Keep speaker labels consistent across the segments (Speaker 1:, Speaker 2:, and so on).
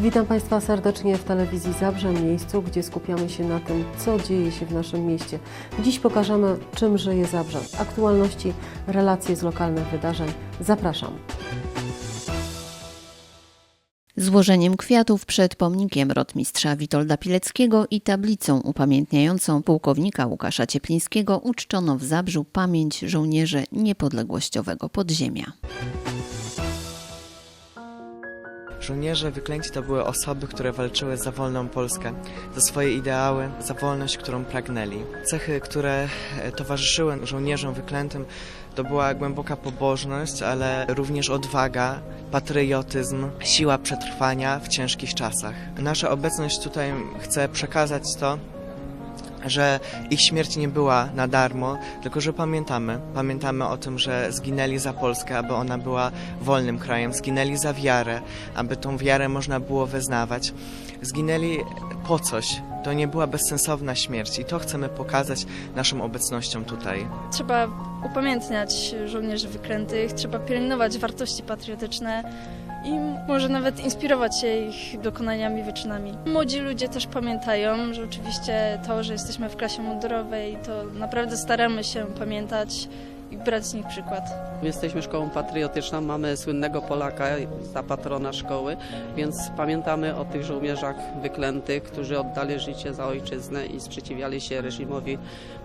Speaker 1: Witam Państwa serdecznie w telewizji Zabrze, miejscu, gdzie skupiamy się na tym, co dzieje się w naszym mieście. Dziś pokażemy, czym żyje Zabrze. Aktualności, relacje z lokalnych wydarzeń. Zapraszam.
Speaker 2: Złożeniem kwiatów przed pomnikiem rotmistrza Witolda Pileckiego i tablicą upamiętniającą pułkownika Łukasza Cieplińskiego uczczono w Zabrzu pamięć żołnierzy niepodległościowego podziemia.
Speaker 3: Żołnierze wyklęci to były osoby, które walczyły za wolną Polskę, za swoje ideały, za wolność, którą pragnęli. Cechy, które e, towarzyszyły żołnierzom wyklętym, to była głęboka pobożność, ale również odwaga, patriotyzm, siła przetrwania w ciężkich czasach. Nasza obecność tutaj chce przekazać to, że ich śmierć nie była na darmo, tylko że pamiętamy. Pamiętamy o tym, że zginęli za Polskę, aby ona była wolnym krajem, zginęli za wiarę, aby tą wiarę można było wyznawać. Zginęli po coś. To nie była bezsensowna śmierć i to chcemy pokazać naszą obecnością tutaj.
Speaker 4: Trzeba upamiętniać żołnierzy wyklętych, trzeba pielęgnować wartości patriotyczne i może nawet inspirować się ich dokonaniami, wyczynami. Młodzi ludzie też pamiętają, że oczywiście to, że jesteśmy w klasie mundurowej, to naprawdę staramy się pamiętać i brać z nich przykład.
Speaker 5: Jesteśmy szkołą patriotyczną, mamy słynnego Polaka za patrona szkoły, więc pamiętamy o tych żołnierzach wyklętych, którzy oddali życie za ojczyznę i sprzeciwiali się reżimowi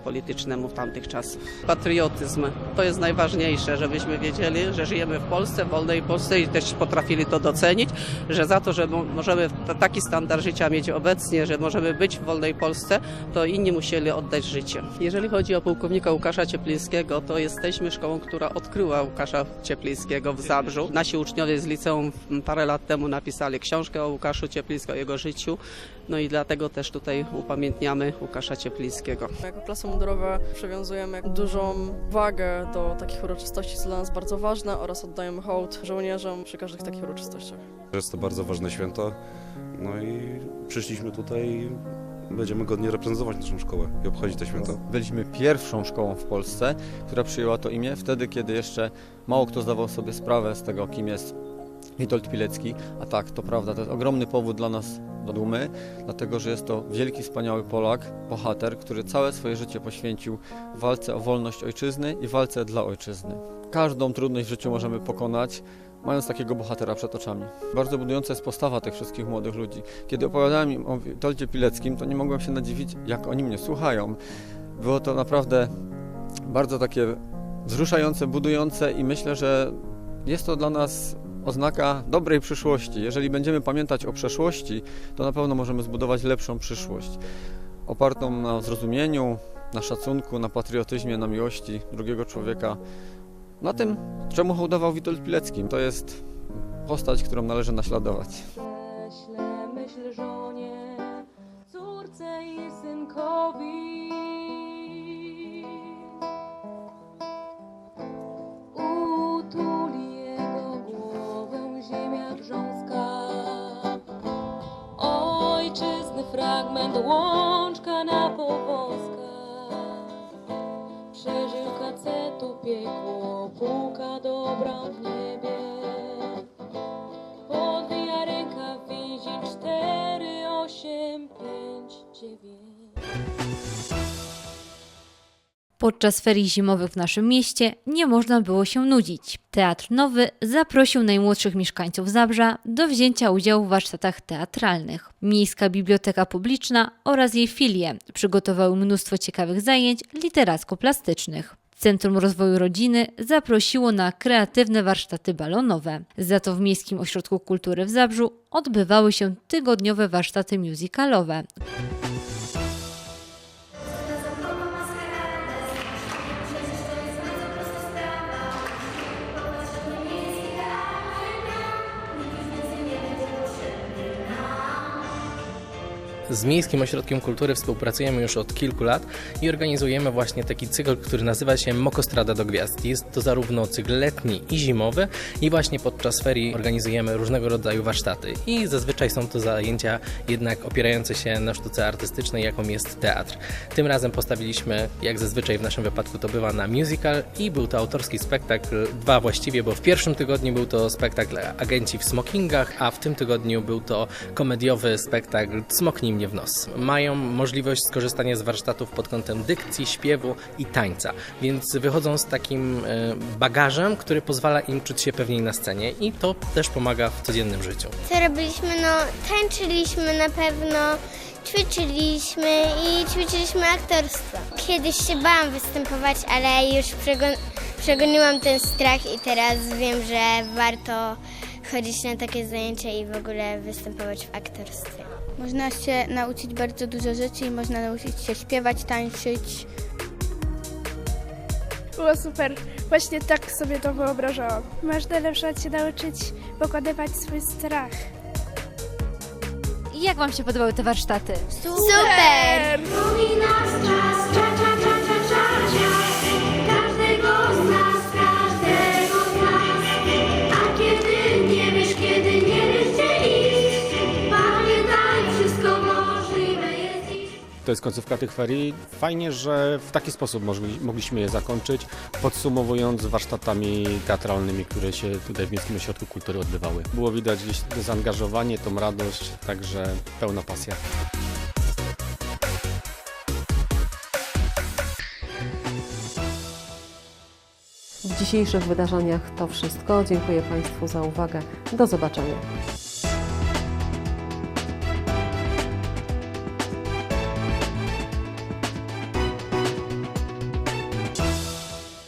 Speaker 5: politycznemu w tamtych czasach. Patriotyzm to jest najważniejsze, żebyśmy wiedzieli, że żyjemy w Polsce, w wolnej Polsce i też potrafili to docenić, że za to, że mo- możemy taki standard życia mieć obecnie, że możemy być w wolnej Polsce, to inni musieli oddać życie. Jeżeli chodzi o pułkownika Łukasza Cieplińskiego, to jesteśmy szkołą, która odkryła Łukasza Cieplińskiego w Zabrzu. Nasi uczniowie z liceum parę lat temu napisali książkę o Łukaszu Cieplińskim, o jego życiu, no i dlatego też tutaj upamiętniamy Łukasza Cieplińskiego.
Speaker 6: Jako klasa mundurowa przywiązujemy dużą wagę do takich uroczystości, co dla nas bardzo ważne oraz oddajemy hołd żołnierzom przy każdych takich uroczystościach.
Speaker 7: Jest to bardzo ważne święto. No i przyszliśmy tutaj i będziemy godnie reprezentować naszą szkołę i obchodzić te święto.
Speaker 8: Byliśmy pierwszą szkołą w Polsce, która przyjęła to imię wtedy, kiedy jeszcze mało kto zdawał sobie sprawę z tego, kim jest Witold Pilecki. A tak, to prawda, to jest ogromny powód dla nas do dumy, dlatego że jest to wielki, wspaniały Polak, bohater, który całe swoje życie poświęcił walce o wolność ojczyzny i walce dla ojczyzny. Każdą trudność w życiu możemy pokonać, mając takiego bohatera przed oczami. Bardzo budująca jest postawa tych wszystkich młodych ludzi. Kiedy opowiadałem im o Witoldzie Pileckim, to nie mogłem się nadziwić, jak oni mnie słuchają. Było to naprawdę bardzo takie wzruszające, budujące i myślę, że jest to dla nas oznaka dobrej przyszłości. Jeżeli będziemy pamiętać o przeszłości, to na pewno możemy zbudować lepszą przyszłość. Opartą na zrozumieniu, na szacunku, na patriotyzmie, na miłości drugiego człowieka. Na tym, czemu hołdował Witold Pilecki. To jest postać, którą należy naśladować.
Speaker 9: Myśl żonie, córce i synkowi. Utuli jego głowę ziemia. Ojczyzny fragment łączka na powozkach. Przeżył kacetu piekło, puka dobra w niebie. Podwija ręka więzi 4, 8, 5, 9.
Speaker 10: Podczas ferii zimowych w naszym mieście nie można było się nudzić. Teatr Nowy zaprosił najmłodszych mieszkańców Zabrza do wzięcia udziału w warsztatach teatralnych. Miejska Biblioteka Publiczna oraz jej filie przygotowały mnóstwo ciekawych zajęć literacko-plastycznych. Centrum Rozwoju Rodziny zaprosiło na kreatywne warsztaty balonowe. Za to w Miejskim Ośrodku Kultury w Zabrzu odbywały się tygodniowe warsztaty musicalowe,
Speaker 11: Z Miejskim Ośrodkiem Kultury współpracujemy już od kilku lat i organizujemy właśnie taki cykl, który nazywa się Mokostrada do Gwiazd. Jest to zarówno cykl letni i zimowy i właśnie podczas ferii organizujemy różnego rodzaju warsztaty i zazwyczaj są to zajęcia jednak opierające się na sztuce artystycznej, jaką jest teatr. Tym razem postawiliśmy, jak zazwyczaj w naszym wypadku to bywa, na musical i był to autorski spektakl, dwa właściwie, bo w pierwszym tygodniu był to spektakl Agenci w smokingach, a w tym tygodniu był to komediowy spektakl Smoknij w nos. Mają możliwość skorzystania z warsztatów pod kątem dykcji, śpiewu i tańca, więc wychodzą z takim e, bagażem, który pozwala im czuć się pewniej na scenie i to też pomaga w codziennym życiu.
Speaker 12: Co robiliśmy? No, tańczyliśmy na pewno, ćwiczyliśmy i ćwiczyliśmy aktorstwo. Kiedyś się bałam występować, ale już przegon- przegoniłam ten strach i teraz wiem, że warto chodzić na takie zajęcia i w ogóle występować w aktorstwie.
Speaker 13: Można się nauczyć bardzo dużo rzeczy i można nauczyć się śpiewać, tańczyć.
Speaker 14: Było super. Właśnie tak sobie to wyobrażałam. Można na przykład się nauczyć pokonywać swój strach.
Speaker 10: I jak Wam się podobały te warsztaty?
Speaker 12: Super!
Speaker 9: Każdego
Speaker 15: To jest końcówka tych ferii. Fajnie, że w taki sposób mogli, mogliśmy je zakończyć, podsumowując warsztatami teatralnymi, które się tutaj w Miejskim Ośrodku Kultury odbywały. Było widać gdzieś zaangażowanie, tą radość, także pełna pasja.
Speaker 1: W dzisiejszych wydarzeniach to wszystko. Dziękuję Państwu za uwagę. Do zobaczenia.